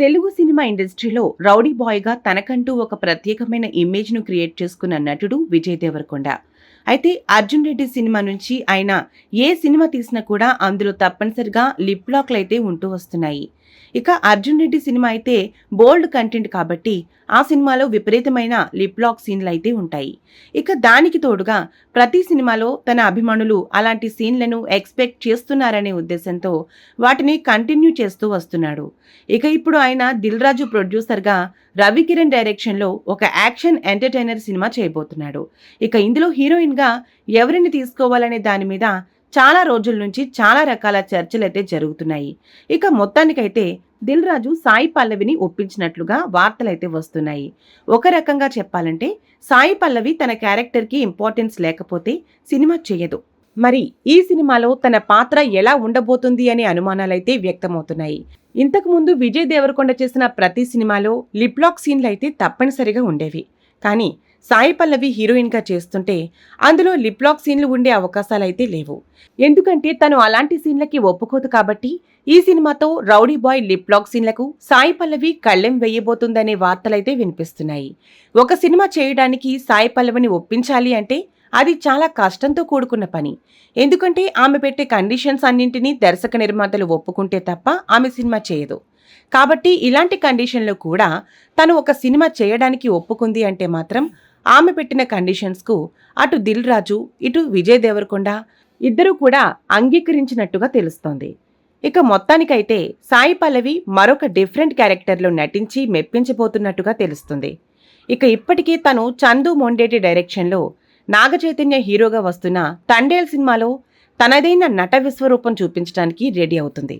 Telugu cinema ఇండస్ట్రీలో rowdy బాయ్గా తనకంటూ ఒక ప్రత్యేకమైన ఇమేజ్ను క్రియేట్ చేసుకున్న నటుడు విజయ్ దేవరకొండ. అయితే అర్జున్ రెడ్డి సినిమా నుంచి ఆయన ఏ సినిమా తీసినా కూడా అందులో తప్పనిసరిగా లిప్ లాక్లు అయితే ఉంటూ వస్తున్నాయి. ఇక అర్జున్ రెడ్డి సినిమా అయితే బోల్డ్ కంటెంట్ కాబట్టి ఆ సినిమాలో విపరీతమైన లిప్ లాక్ సీన్లు అయితే ఉంటాయి. ఇక దానికి తోడుగా ప్రతి సినిమాలో తన అభిమానులు అలాంటి సీన్లను ఎక్స్పెక్ట్ చేస్తున్నారనే ఉద్దేశంతో వాటిని కంటిన్యూ చేస్తూ వస్తున్నాడు. ఇక ఇప్పుడు ఆయన దిల్ రాజు ప్రొడ్యూసర్గా రవికిరణ్ డైరెక్షన్లో ఒక యాక్షన్ ఎంటర్టైనర్ సినిమా చేయబోతున్నాడు. ఇక ఇందులో హీరోయిన్గా ఎవరిని తీసుకోవాలనే దాని మీద చాలా రోజుల నుంచి చాలా రకాల చర్చలు అయితే జరుగుతున్నాయి. ఇక మొత్తానికైతే దిల్ రాజు సాయి పల్లవిని ఒప్పించినట్లుగా వార్తలైతే వస్తున్నాయి. ఒక రకంగా చెప్పాలంటే సాయి పల్లవి తన క్యారెక్టర్కి ఇంపార్టెన్స్ లేకపోతే సినిమా చేయదు. మరి ఈ సినిమాలో తన పాత్ర ఎలా ఉండబోతుంది అనే అనుమానాలైతే వ్యక్తమవుతున్నాయి. ఇంతకుముందు విజయ్ దేవరకొండ చేసిన ప్రతి సినిమాలో లిప్లాక్ సీన్లు అయితే తప్పనిసరిగా ఉండేవి. కానీ సాయి పల్లవి హీరోయిన్గా చేస్తుంటే అందులో లిప్లాక్ సీన్లు ఉండే అవకాశాలైతే లేవు. ఎందుకంటే తను అలాంటి సీన్లకి ఒప్పుకోదు కాబట్టి ఈ సినిమాతో రౌడీ బాయ్ లిప్లాక్ సీన్లకు సాయి పల్లవి కళ్ళెం వేయబోతుందనే వార్తలైతే వినిపిస్తున్నాయి. ఒక సినిమా చేయడానికి సాయి పల్లవిని ఒప్పించాలి అంటే అది చాలా కష్టంతో కూడుకున్న పని. ఎందుకంటే ఆమె పెట్టే కండిషన్స్ అన్నింటినీ దర్శక నిర్మాతలు ఒప్పుకుంటే తప్ప ఆమె సినిమా చేయదు. కాబట్టి ఇలాంటి కండిషన్లో కూడా తను ఒక సినిమా చేయడానికి ఒప్పుకుంది అంటే మాత్రం ఆమె పెట్టిన కండిషన్స్కు అటు దిల్ రాజు ఇటు విజయ్ దేవరకొండ ఇద్దరూ కూడా అంగీకరించినట్టుగా తెలుస్తోంది. ఇక మొత్తానికైతే సాయి పల్లవి మరొక డిఫరెంట్ క్యారెక్టర్లో నటించి మెప్పించబోతున్నట్టుగా తెలుస్తుంది. ఇక ఇప్పటికీ తను చందు మొండేటి డైరెక్షన్లో నాగచైతన్య హీరోగా వస్తున్న తండేల్ సినిమాలో తనదైన నట విశ్వరూపం చూపించడానికి రెడీ అవుతుంది.